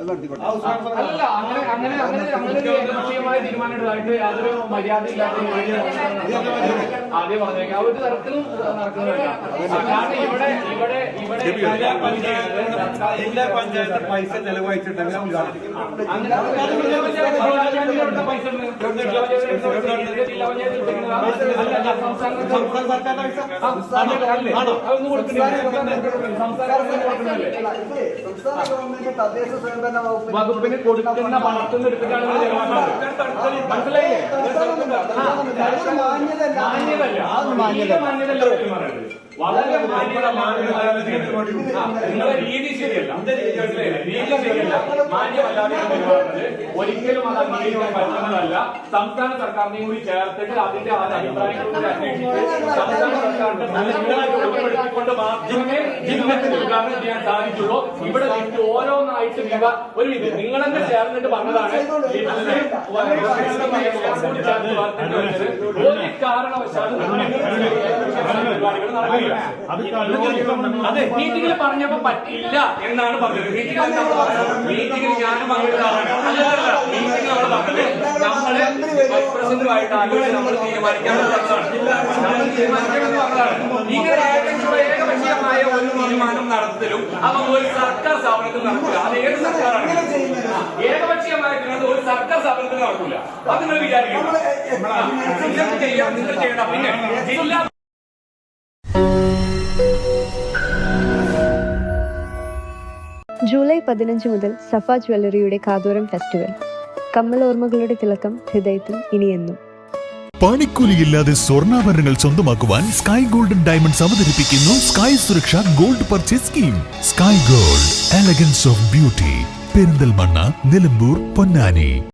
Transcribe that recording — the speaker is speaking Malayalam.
അല്ല അങ്ങനെ അങ്ങനെ അങ്ങനെ അങ്ങനെ ഒരു ഏകപക്ഷീയമായ തീരുമാനം യാതൊരു മര്യാദ ഇല്ലാത്ത ആദ്യം പറഞ്ഞേക്കാം. ആ ഒരു തരത്തിലും നടക്കുന്നില്ല കാരണം ഇവിടെ ഇവിടെ ഇവിടെ ജില്ലാ പഞ്ചായത്ത് പൈസ ജില്ലാ പൈസ. ജില്ലാ പഞ്ചായത്ത് സംസ്ഥാന സർക്കാരിന്റെ പൈസ? അതൊന്നും കൊടുക്കുന്നില്ല. സംസ്ഥാന ഗവൺമെന്റ് തദ്ദേശ സ്വയംഭരണ വകുപ്പിന് വകുപ്പിന് കൊടുക്കുന്ന പണത്തിൽ നിന്ന് എടുത്തിട്ടാണ്. മനസ്സിലായില്ലേ? മാന്യതല്ല. മാന്യതല്ല. വളരെ മാന്യത ആ, നിങ്ങളുടെ? രീതി ശരിയല്ല മാന്യമല്ലാതെ പെരുമാറുന്നത് ഒരിക്കലും അത് അംഗീകരിക്കാൻ പറ്റുന്നതല്ല. സംസ്ഥാന സർക്കാരിനെയും കൂടി ചേർത്തിട്ട് അതിന്റെ ആ അഭിപ്രായങ്ങൾ സംസ്ഥാന സർക്കാരിന്റെ ഉൾപ്പെടുത്തിക്കൊണ്ട് സാധിച്ചുള്ളൂ. ഇവിടെ നിങ്ങൾക്ക് ഓരോന്നായിട്ട് ഒരു ഇത് നിങ്ങൾ തന്നെ ചേർന്നിട്ട് പറഞ്ഞതാണ്. ഒരു കാരണവശാലും അതെ മീറ്റിംഗിൽ പറഞ്ഞപ്പോ പറ്റില്ല എന്നാണ് പറഞ്ഞത്. മീറ്റിംഗിൽ? മീറ്റിംഗിൽ ഞാനും പങ്കെടുത്തതാണ് അല്ലല്ല മീറ്റിംഗിൽ നമ്മൾ പറഞ്ഞത് നമ്മൾ വൈസ് പ്രസിഡന്റുമായിട്ട് ആലോചിച്ച് നമ്മൾ തീരുമാനിക്കാമെന്ന് പറഞ്ഞതാണ് നമ്മൾ തീരുമാനിക്കാമെന്ന് പറഞ്ഞതാണ്. ഇങ്ങനെ ഏകപക്ഷീയമായ ഒരു തീരുമാനം നടത്തലും അവ ഒരു സർക്കാർ സ്ഥാപനത്തിൽ നടക്കില്ല. അത് ഏത് സർക്കാരാണ്? ആ, ഒരു സർക്കാർ സ്ഥാപനത്തിൽ നടക്കില്ല. അത് നിങ്ങൾ വിചാരിക്കണം. ആ, നിങ്ങൾക്ക് ചെയ്യാം നിങ്ങൾ ചെയ്യണം പിന്നെ ജില്ലാ ജൂലൈ പതിനഞ്ച് മുതൽ സഫ ജ്വല്ലറിയുടെ കാതോരം ഫെസ്റ്റിവൽ. കമ്മൽ ഓർമ്മകളുടെ തിളക്കം ഹൃദയത്തിൽ ഇനിയെന്നും. പണിക്കൂലിയില്ലാതെ സ്വർണാഭരണങ്ങൾ സ്വന്തമാക്കുവാൻ സ്കൈ ഗോൾഡൻ ഡയമണ്ട്സ് അവതരിപ്പിക്കുന്നു Sky Suraksha gold purchase scheme. Sky gold elegance of beauty Perinthalmanna Nilambur Ponnani.